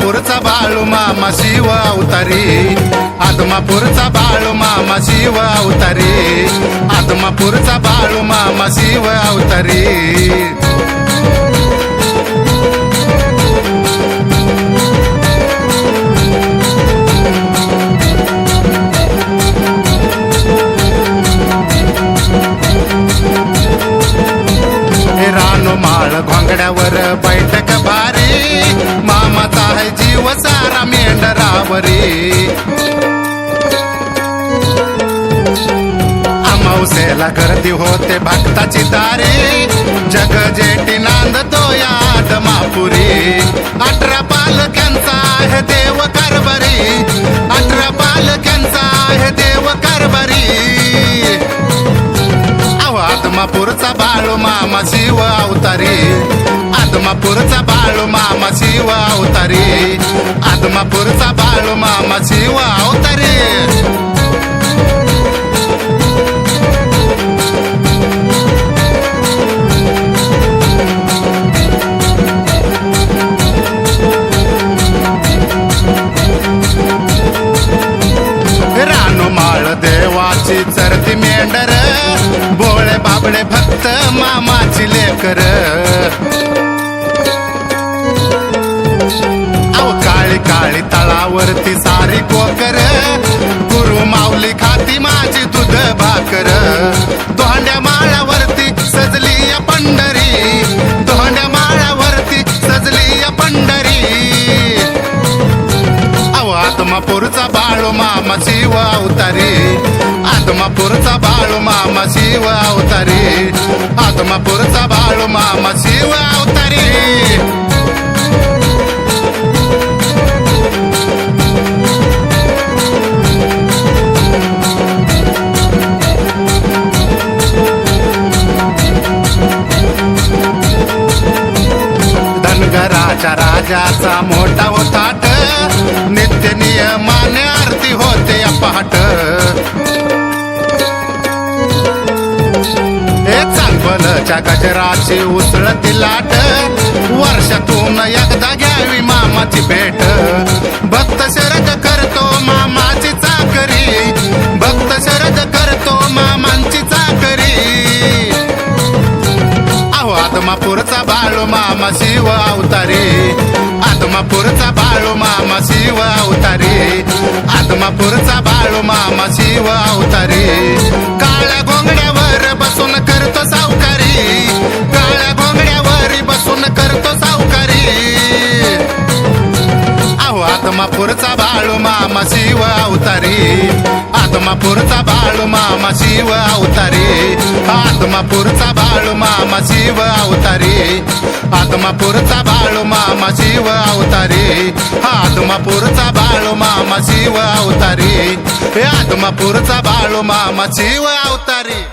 आदमापूरचा बाळू मामा शिव अवतारी. आदमापूरचा बाळू मामा शिव अवतारी. आदमापूरचा बाळू मामा शिव अवतारी. हे माळ घोंगड्यावर बैठक मेंढरावरी अमावसेला गर्दी होते भक्ताची दारे. जग जेटी नांदतो याद आदमापुरी अठरा पालक्यांचा आहे देव कारभारी. अठरा पालक्यांचा आहे देव कारभारी. अहो आदमापूरचा बाळू मामा शिव अवतारी. आदमापूरचा बाळू मामा शिव अवतारी. आदमापूरचा बाळू मामा शिव अवतारी रानो माळ देवाची चरती मेंढर भोळे बाबळे भक्त मामाची लेकर काळी सारी कोकर. गुरु माऊली खाती माझी दूध भाकर. दोंड्या माळावरती सजली या पंढरी. दोंड्या माळावरती सजली या पंढरी. अहो आत्मापूरचा बाळू मामा शिव अवतारी. आत्मापूरचा बाळू मामा शिव अवतारी. आत्मापूरचा बाळू मामा शिव अवतारी राजाचा मोठा होताट नित्य नियमाने आरती होते या पहाट. हे चांगलच्या गजराची उसळती लाट. वर्षातून एकदा घ्यावी मामाची भेट. भक्त शरद आदमापूरचा बाळू मामा शिव अवतारी. आदमापूरचा बाळू मामा शिव अवतारी. आदमापूरचा बाळू मामा शिव अवतारी. आदमापूरचा बाळू मामा शिव अवतारी. आदमापूरचा बाळू मामा शिव अवतारी. आदमापूरचा बाळू मामा शिव अवतारी. आदमापूरचा बाळू मामा शिव अवतारी. आदमापूरचा बाळू मामा शिव अवतारी. हे आदमापूरचा बाळू मामा शिव अवतारी.